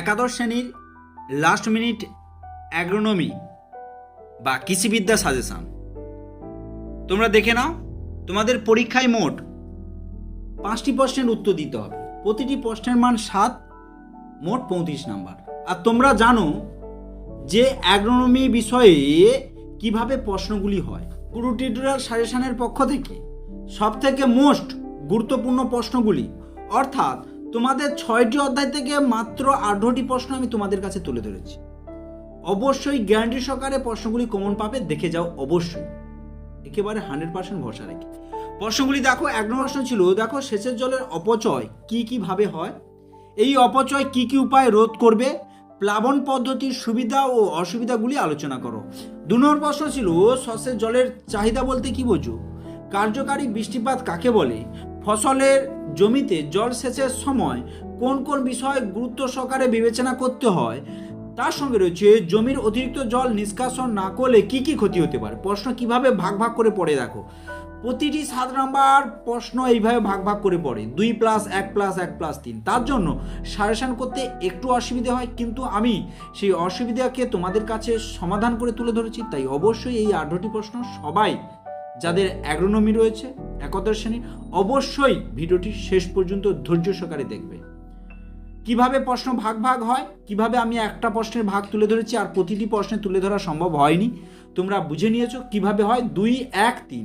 একাদশ শ্রেণির last minute agronomy বা কৃষিবিদ্যা সাজেশান তোমরা দেখে নাও, তোমাদের পরীক্ষায় মোট পাঁচটি প্রশ্নের উত্তর দিতে হবে। প্রতিটি প্রশ্নের মান সাত, মোট পঁয়ত্রিশ নাম্বার। আর তোমরা জানো যে অ্যাগ্রোনমি বিষয়ে কীভাবে প্রশ্নগুলি হয়। গুরু টিউটোরিয়াল সাজেশনের পক্ষ থেকে সবথেকে মোস্ট গুরুত্বপূর্ণ প্রশ্নগুলি, অর্থাৎ তোমাদের ছয়টি অধ্যায় থেকে মাত্র আঠারোটি প্রশ্ন আমি তোমাদের কাছে তুলে ধরেছি। অবশ্যই গ্যারান্টি সহকারে প্রশ্নগুলি কমন পাবে, দেখে যাও অবশ্যই। একেবারে হান্ড্রেড পার্সেন্ট ভরসা রেখে। প্রশ্নগুলি দেখো, এক নম্বর প্রশ্ন ছিল, দেখো সেচের জলের অপচয় কি কীভাবে হয়? এই অপচয় কি কি উপায় রোধ করবে? প্লাবন পদ্ধতির সুবিধা ও অসুবিধাগুলি আলোচনা করো। দু নম্বর প্রশ্ন ছিল সসের জলের চাহিদা বলতে কি বোঝো? কার্যকারী বৃষ্টিপাত কাকে বলে? ফসলের জমিতে জল সেচের সময় কোন কোন বিষয় গুরুত্ব সহকারে বিবেচনা করতে হয়? তার সঙ্গে রয়েছে, জমির অতিরিক্ত জল নিষ্কাশন না করলে কি কি ক্ষতি হতে পারে? প্রশ্ন কীভাবে ভাগ ভাগ করে পড়ে দেখো। প্রতিটি সাত নাম্বার প্রশ্ন এইভাবে ভাগ ভাগ করে পড়ে। দুই প্লাস এক প্লাস এক প্লাস তিন। তার জন্য সাজেশন করতে একটু অসুবিধে হয়, কিন্তু আমি সেই অসুবিধাকে তোমাদের কাছে সমাধান করে তুলে ধরেছি। তাই অবশ্যই এই আঠারোটি প্রশ্ন সবাই যাদের অ্যাগ্রোনমি রয়েছে, একাদশ শ্রেণির অবশ্যই ভিডিওটি শেষ পর্যন্ত ধৈর্য সহকারে দেখবে। কীভাবে প্রশ্ন ভাগ ভাগ হয়, কীভাবে আমি একটা প্রশ্নের ভাগ তুলে ধরেছি আর প্রতিটি প্রশ্নে তুলে ধরা সম্ভব হয়নি, তোমরা বুঝে নিয়েছো কীভাবে হয় দুই, এক, তিন।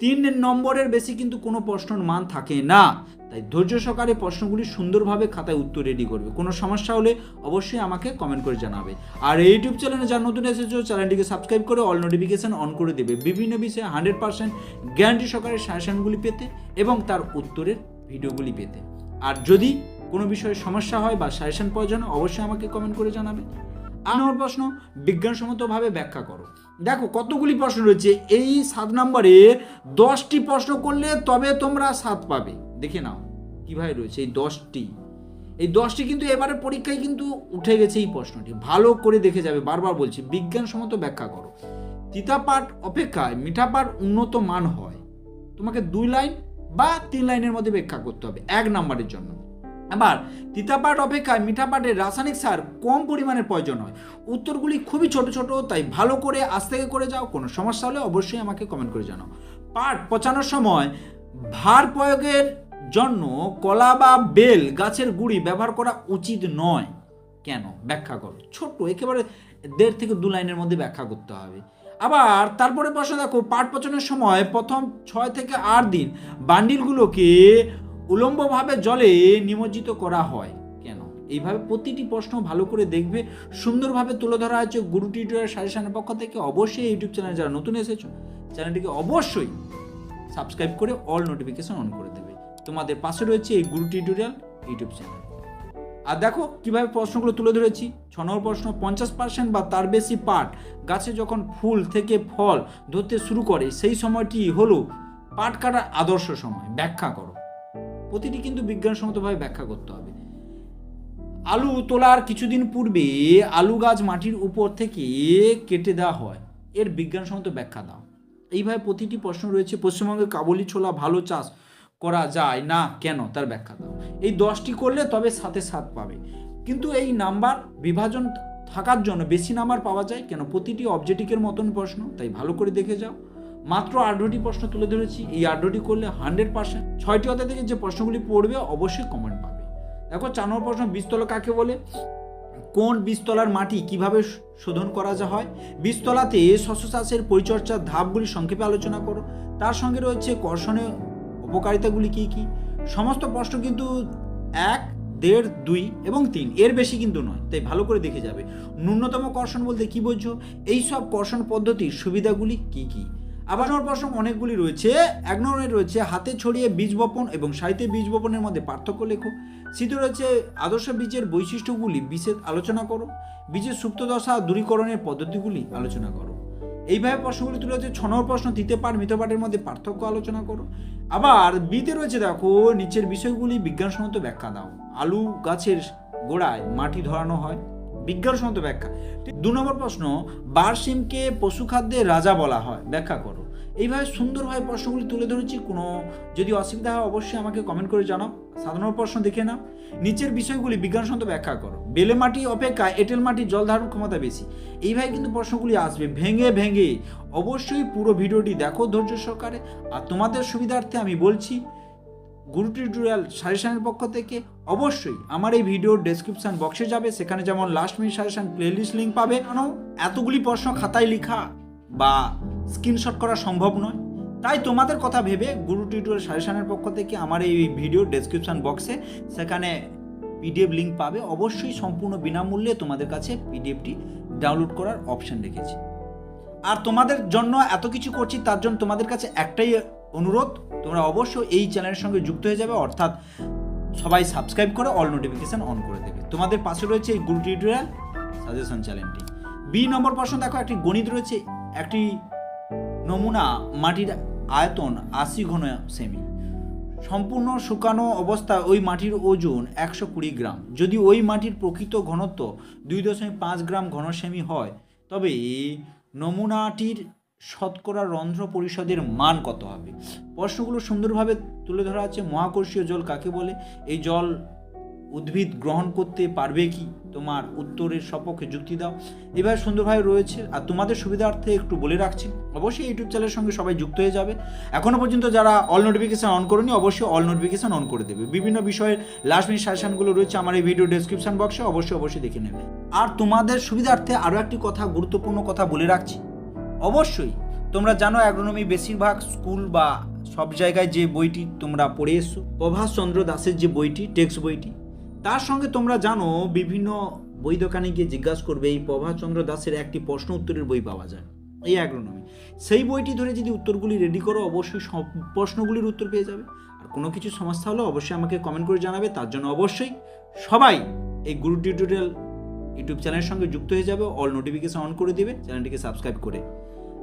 তিন নম্বরের বেশি কিন্তু কোনো প্রশ্নর মান থাকে না। তাই ধৈর্য সহকারে প্রশ্নগুলি সুন্দরভাবে খাতায় উত্তর রেডি করবে। কোনো সমস্যা হলে অবশ্যই আমাকে কমেন্ট করে জানাবে। আর এই ইউটিউব চ্যানেলে যারা নতুন এসেছ চ্যানেলটিকে সাবস্ক্রাইব করে অল নোটিফিকেশন অন করে দেবে। বিভিন্ন বিষয়ে হান্ড্রেড পার্সেন্ট গ্যারান্টি সহকারে সাজেশনগুলি পেতে এবং তার উত্তরের ভিডিওগুলি পেতে। আর যদি কোনো বিষয়ে সমস্যা হয় বা সাজেশন প্রয়োজন অবশ্যই আমাকে কমেন্ট করে জানাবে। আর প্রশ্ন বিজ্ঞানসম্মতভাবে ব্যাখ্যা করো। দেখো কতগুলি প্রশ্ন রয়েছে। এই সাত নম্বরে দশটি প্রশ্ন করলে তবে তোমরা সাত পাবে। দেখে নাও কীভাবে রয়েছে এই দশটি। এই দশটি কিন্তু এবারে পরীক্ষায় কিন্তু উঠে গেছে এই প্রশ্নটি। ভালো করে দেখে যাবে, বারবার বলছি বিজ্ঞানসম্মত ব্যাখ্যা করো। তিতা পাঠ অপেক্ষায় মিঠা পাঠ উন্নত মান হয়। তোমাকে দুই লাইন বা তিন লাইনের মধ্যে ব্যাখ্যা করতে হবে, এক নাম্বারের জন্য। আবার তিতা পাঠ অপেক্ষায় মিঠা পাঠে রাসায়নিক সার কম পরিমাণের প্রয়োজন হয়। উত্তরগুলি খুবই ছোট ছোট, তাই ভালো করে আজ থেকে করে যাও, কোনো সমস্যা হলে অবশ্যই আমাকে কমেন্ট করে জানাও। পাট পচানোর সময় ভার প্রয়োগের জন্য কলা বা বেল গাছের গুঁড়ি ব্যবহার করা উচিত নয়। কেন? ব্যাখ্যা করো। ছোট্ট, একেবারে দেড় থেকে দু লাইনের মধ্যে ব্যাখ্যা করতে হবে। আবার, তারপরে প্রশ্ন দেখো, পাট পচনের সময় প্রথম ছয় থেকে আট দিন বান্ডিলগুলোকে উলম্বভাবে জলে নিমজ্জিত করা হয়। কেন? এইভাবে প্রতিটি প্রশ্ন ভালো করে দেখবে, সুন্দরভাবে তুলে ধরা হয়েছে গুরু টিউটোরিয়াল সাজেশনের পক্ষ থেকে। অবশ্যই ইউটিউব চ্যানেল যারা নতুন এসেছ, চ্যানেলটিকে অবশ্যই সাবস্ক্রাইব করে অল নোটিফিকেশন অন করে দেবে। তোমাদের পাশে রয়েছে এই গুরু টিউটোরিয়াল ইউটিউব চ্যানেল। আর দেখো, কীভাবে প্রশ্নগুলো তুলে ধরেছি। ছ নম্বর প্রশ্ন, পঞ্চাশ পার্সেন্ট বা তার বেশি পাট গাছে যখন ফুল থেকে ফল ধরতে শুরু করে, সেই সময়টি হলো পাট কাটার আদর্শ সময়। ব্যাখ্যা করো। প্রতিটি কিন্তু বিজ্ঞানসম্মতভাবে ব্যাখ্যা করতে হবে। আলু তোলার কিছুদিন পূর্বে আলু গাছ মাটির উপর থেকে কেটে দেওয়া হয়। এর বিজ্ঞানসম্মত ব্যাখ্যা দাও। এইভাবে প্রতিটি প্রশ্ন রয়েছে, পশ্চিমবঙ্গে কাবুলি ছোলা ভালো চাষ করা যায় না কেন? তার ব্যাখ্যা দাও। এই দশটি করলে তবে সাথে সাত পাবে। কিন্তু এই নাম্বার বিভাজন থাকার জন্য বেশি নাম্বার পাওয়া যায় কেন? প্রতিটি অবজেক্টিভের মতন প্রশ্ন, তাই ভালো করে দেখে যাও। মাত্র আঠারোটি প্রশ্ন তুলে ধরেছি। এই আঠারোটি করলে হান্ড্রেড পার্সেন্ট ছয়টি অধ্যায় থেকে যে প্রশ্নগুলি পড়বে, অবশ্যই কমেন্ট পাবে। দেখো, চার নম্বর প্রশ্ন, বীজতলা কাকে বলে? কোন বীজতলার মাটি কীভাবে শোধন করা যা হয়? বীজতলাতে শস্য চাষের পরিচর্যার ধাপগুলি সংক্ষেপে আলোচনা করো। তার সঙ্গে রয়েছে কর্ষণের উপকারিতাগুলি কি কি? সমস্ত প্রশ্ন কিন্তু এক, দেড়, দুই এবং তিন। এর বেশি কিন্তু নয়, তাই ভালো করে দেখে যাবে। ন্যূনতম কর্ষণ বলতে কি বোঝো? এই সব কর্ষণ পদ্ধতির সুবিধাগুলি কি কি? আবার প্রশ্ন অনেকগুলি রয়েছে। এক নম্বরে রয়েছে হাতে ছড়িয়ে বীজ বপন এবং সাহিত্যে বীজ বপনের মধ্যে পার্থক্য লেখো। শীতে রয়েছে আদর্শ বীজের বৈশিষ্ট্যগুলি বিশেষ আলোচনা করো। বীজের সুপ্ত দশা দূরীকরণের পদ্ধতিগুলি আলোচনা করো। এইভাবে প্রশ্নগুলি তুলে হচ্ছে ছ নম্বর প্রশ্ন, তিতে পাঠ মিতপাঠের মধ্যে পার্থক্য আলোচনা করো। আবার বিতে রয়েছে দেখো, নিচের বিষয়গুলি বিজ্ঞানসম্মত ব্যাখ্যা দাও। আলু গাছের গোড়ায় মাটি ধরানো হয়। বিজ্ঞানসম্মত ব্যাখ্যা। দু নম্বর প্রশ্ন বারসিমকে পশু খাদ্যের রাজা বলা হয়। ব্যাখ্যা করো। এইভাবে সুন্দরভাবে প্রশ্নগুলি তুলে ধরেছি, কোনো যদি অসুবিধা হয় অবশ্যই আমাকে কমেন্ট করে জানাও। সাধারণ প্রশ্ন দেখে নাও। নিচের বিষয়গুলি বিজ্ঞানসম্মত ব্যাখ্যা করো। বেলে মাটি অপেক্ষা এঁটেল মাটির জল ধারণ ক্ষমতা বেশি। এইভাবে কিন্তু প্রশ্নগুলি আসবে। ভেঙে ভেঙে। অবশ্যই পুরো ভিডিওটি দেখো ধৈর্য সহকারে। আর তোমাদের সুবিধার্থে আমি বলছি গুরু টিউটোরিয়াল সাজেশনের পক্ষ থেকে অবশ্যই আমার এই ভিডিওর ডেসক্রিপশন বক্সে যাবে। সেখানে যেমন last minute suggestion playlist link পাবে। কেন? এতগুলি প্রশ্ন খাতায় লেখা বা স্ক্রিনশট করা সম্ভব নয়। তাই তোমাদের কথা ভেবে গুরু টিউটোরিয়াল সাজেশনের পক্ষ থেকে আমার এই ভিডিও ডেসক্রিপশন বক্সে সেখানে পিডিএফ লিঙ্ক পাবে। অবশ্যই সম্পূর্ণ বিনামূল্যে তোমাদের কাছে পিডিএফটি ডাউনলোড করার অপশন রেখেছি। আর তোমাদের জন্য এত কিছু করছি, তার জন্য তোমাদের কাছে একটাই অনুরোধ, তোমরা অবশ্যই এই চ্যানেলের সঙ্গে যুক্ত হয়ে যাবে, অর্থাৎ সবাই সাবস্ক্রাইব করে অল নোটিফিকেশন অন করে দেবে। তোমাদের পাশে রয়েছে এই গুরু টিউটোরিয়াল সাজেশন চ্যানেলটি বি নম্বর প্রশ্ন দেখো, একটি গণিত রয়েছে, একটি নমুনা মাটির আয়তন আশি ঘন সেমি। সম্পূর্ণ শুকানো অবস্থা ওই মাটির ওজন একশো কুড়ি গ্রাম। যদি ওই মাটির প্রকৃত ঘনত্ব দুই দশমিক পাঁচ গ্রাম ঘন সেমি হয়, তবে নমুনাটির শতকরা রন্ধ্র পরিষদের মান কত হবে? প্রশ্নগুলো সুন্দরভাবে তুলে ধরা আছে, মহাকর্ষীয় জল কাকে বলে? এই জল উদ্ভিদ গ্রহণ করতে পারবে কি? তোমার উত্তরের সপক্ষে যুক্তি দাও। এভাবে সুন্দরভাবে রয়েছে, আর তোমাদের সুবিধার্থে একটু বলে রাখছি, অবশ্যই ইউটিউব চ্যানেলের সঙ্গে সবাই যুক্ত হয়ে যাবে। এখনও পর্যন্ত যারা অল নোটিফিকেশান অন করেনি, অবশ্যই অল নোটিফিকেশান অন করে দেবে। বিভিন্ন বিষয়ের লাস্ট মিনিট সাজেশনগুলো রয়েছে আমার এই ভিডিও ডেসক্রিপশন বক্সে অবশ্যই অবশ্যই দেখে নেবে। আর তোমাদের সুবিধার্থে আরও একটি কথা, গুরুত্বপূর্ণ কথা বলে রাখছি অবশ্যই, তোমরা জানো অ্যাগ্রোনমি বেশিরভাগ স্কুল বা সব জায়গায় যে বইটি তোমরা পড়ে এসো প্রভাষ চন্দ্র দাসের যে বইটি টেক্সট বইটি, তার সঙ্গে তোমরা জানো বিভিন্ন বই দোকানে গিয়ে জিজ্ঞাসা করবে, এই প্রভাষচন্দ্র দাসের একটি প্রশ্ন উত্তরের বই পাওয়া যায়, এই অ্যাগ্রোনমি সেই বইটি ধরে যদি উত্তরগুলি রেডি করো, অবশ্যই সব প্রশ্নগুলির উত্তর পেয়ে যাবে। আর কোনো কিছু সমস্যা হলে অবশ্যই আমাকে কমেন্ট করে জানাবে, তার জন্য অবশ্যই সবাই এই গুরু টিউটোরিয়াল ইউটিউব চ্যানেলের সঙ্গে যুক্ত হয়ে যাবে অল নোটিফিকেশন অন করে দেবে চ্যানেলটিকে সাবস্ক্রাইব করে।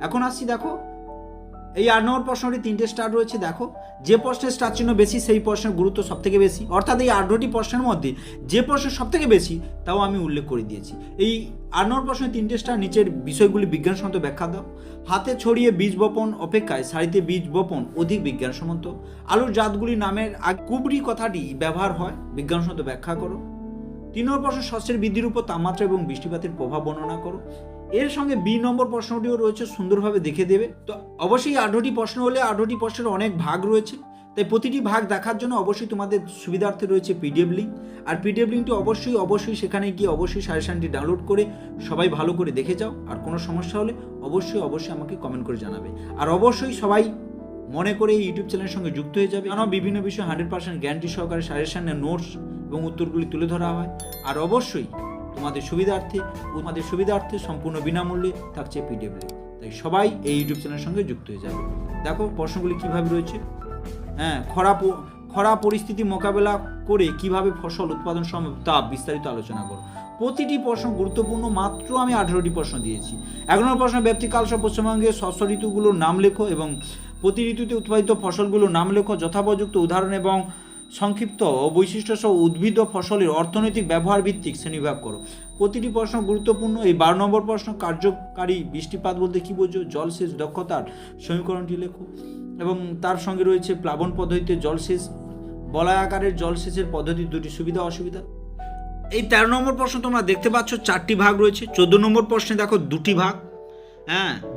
এখন আসছি, দেখো। এই আট নম্বর প্রশ্নটি তিনটে স্টার রয়েছে, দেখো। যে প্রশ্নের স্টার চিহ্ন বেশি, সেই প্রশ্নের গুরুত্ব সব থেকে বেশি। অর্থাৎ এই আঠারোটি প্রশ্নের মধ্যে যে প্রশ্ন সব থেকে বেশি, তাও আমি উল্লেখ করে দিয়েছি। এই আট নম্বর প্রশ্নের তিনটে স্টার নিচের বিষয়গুলি বিজ্ঞানসম্মত ব্যাখ্যা দাও। হাতে ছড়িয়ে বীজ বপন অপেক্ষায় সারিতে বীজ বপন অধিক বিজ্ঞানসম্মত। আলুর জাতগুলি নামের কুবরি কথাটি ব্যবহার হয়, বিজ্ঞানসম্মত ব্যাখ্যা করো। তিন নম্বর প্রশ্ন শস্যের বৃদ্ধির উপর তাপমাত্রা এবং বৃষ্টিপাতের প্রভাব বর্ণনা করো। এর সঙ্গে বি নম্বর প্রশ্নটিও রয়েছে, সুন্দরভাবে দেখে দেবে। তো অবশ্যই আঠারোটি প্রশ্ন হলে আঠারোটি প্রশ্নের অনেক ভাগ রয়েছে। তাই প্রতিটি ভাগ দেখার জন্য অবশ্যই তোমাদের সুবিধার্থে রয়েছে পিডিএফ লিঙ্ক। আর পিডিএফ লিঙ্কটি অবশ্যই অবশ্যই সেখানে গিয়ে অবশ্যই সাজেশানটি ডাউনলোড করে সবাই ভালো করে দেখে যাও। আর কোনো সমস্যা হলে অবশ্যই অবশ্যই আমাকে কমেন্ট করে জানাবে। আর অবশ্যই সবাই মনে করে এই ইউটিউব চ্যানেলের সঙ্গে যুক্ত হয়ে যাবে। কেন বিভিন্ন বিষয়ে হান্ড্রেড পার্সেন্ট গ্যারান্টি সহকারে সাজেশানের নোটস এবং উত্তরগুলি তুলে ধরা হয়। আর অবশ্যই তোমাদের সুবিধার্থে তোমাদের সুবিধার্থে সম্পূর্ণ বিনামূল্যে থাকছে পিডিএফ তাই সবাই এই ইউটিউব চ্যানেলের সঙ্গে যুক্ত হয়ে যাবে। দেখো প্রশ্নগুলি কীভাবে রয়েছে? হ্যাঁ খরা খরা পরিস্থিতি মোকাবেলা করে কীভাবে ফসল উৎপাদন সম্ভব তা বিস্তারিত আলোচনা করো। প্রতিটি প্রশ্ন গুরুত্বপূর্ণ, মাত্র আমি আঠেরোটি প্রশ্ন দিয়েছি। এক নম্বর প্রশ্ন ব্যক্তিকাল সব পশ্চিমবঙ্গের শস্য ঋতুগুলোর নাম লেখো এবং প্রতি ঋতুতে উৎপাদিত ফসলগুলোর নাম লেখো, যথাপযুক্ত উদাহরণ এবং সংক্ষিপ্ত বৈশিষ্ট্য সহ উদ্ভিদ ও ফসলের অর্থনৈতিক ব্যবহার ভিত্তিক শ্রেণীভাগ করো। প্রতিটি প্রশ্ন গুরুত্বপূর্ণ। এই বারো নম্বর প্রশ্ন, কার্যকারী বৃষ্টিপাত বলতে কী বোঝো? জলসেচ দক্ষতার সমীকরণটি লেখো। এবং তার সঙ্গে রয়েছে প্লাবন পদ্ধতিতে জলসেচ বলা বলয়াকারের জলসেচের পদ্ধতির দুটি সুবিধা, অসুবিধা। এই তেরো নম্বর প্রশ্ন তোমরা দেখতে পাচ্ছ, চারটি ভাগ রয়েছে। চোদ্দ নম্বর প্রশ্নে দেখো দুটি ভাগ। হ্যাঁ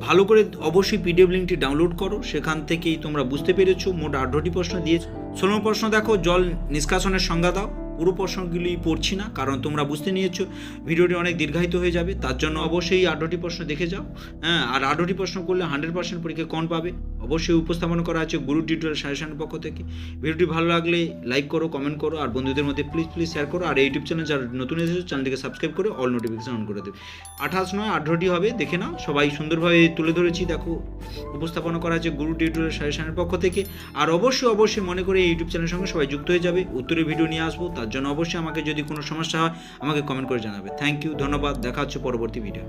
ভালো করে অবশ্যই পিডিএফ লিঙ্কটি ডাউনলোড করো, সেখান থেকেই তোমরা বুঝতে পেরেছ, মোট আঠারোটি প্রশ্ন দিয়েছ। ষোলো প্রশ্ন দেখো, জল নিষ্কাশনের সংজ্ঞা দাও। পুরো প্রশ্নগুলি পড়ছি না, কারণ তোমরা বুঝতে নিয়েছো, ভিডিওটি অনেক দীর্ঘায়িত হয়ে যাবে, তার জন্য অবশ্যই আঠারোটি প্রশ্ন দেখে যাও হ্যাঁ আর আঠারোটি প্রশ্ন করলে হান্ড্রেড পার্সেন্ট পরীক্ষা কম পাবে, অবশ্যই উপস্থাপন করা আছে গুরু টিউটোরিয়াল সাজেশনের পক্ষ থেকে, ভিডিওটি ভালো লাগলে লাইক করো, কমেন্ট করো, আর বন্ধুদের মধ্যে প্লিজ প্লিজ শেয়ার করো, আর ইউটিউব চ্যানেল যারা নতুন এসেছ, চ্যানেলটিকে সাবস্ক্রাইব করে অল নোটিফিকেশন অন করে দেবে। আঠাশ নয়, আঠারোটি হবে, দেখে নাও, সবাই সুন্দরভাবে তুলে ধরেছি, দেখো, উপস্থাপনা করা আছে গুরু টিউটোরিয়াল সাজেশনের পক্ষ থেকে, আর অবশ্যই অবশ্যই মনে করে ইউটিউব চ্যানেলের সঙ্গে সবাই যুক্ত হয়ে যাবে, উত্তরের ভিডিও নিয়ে আসব তার জন্য অবশ্যই আমাকে যদি কোনো সমস্যা হয়, আমাকে কমেন্ট করে জানাবে। থ্যাংক ইউ ধন্যবাদ, দেখা হচ্ছে পরবর্তী ভিডিও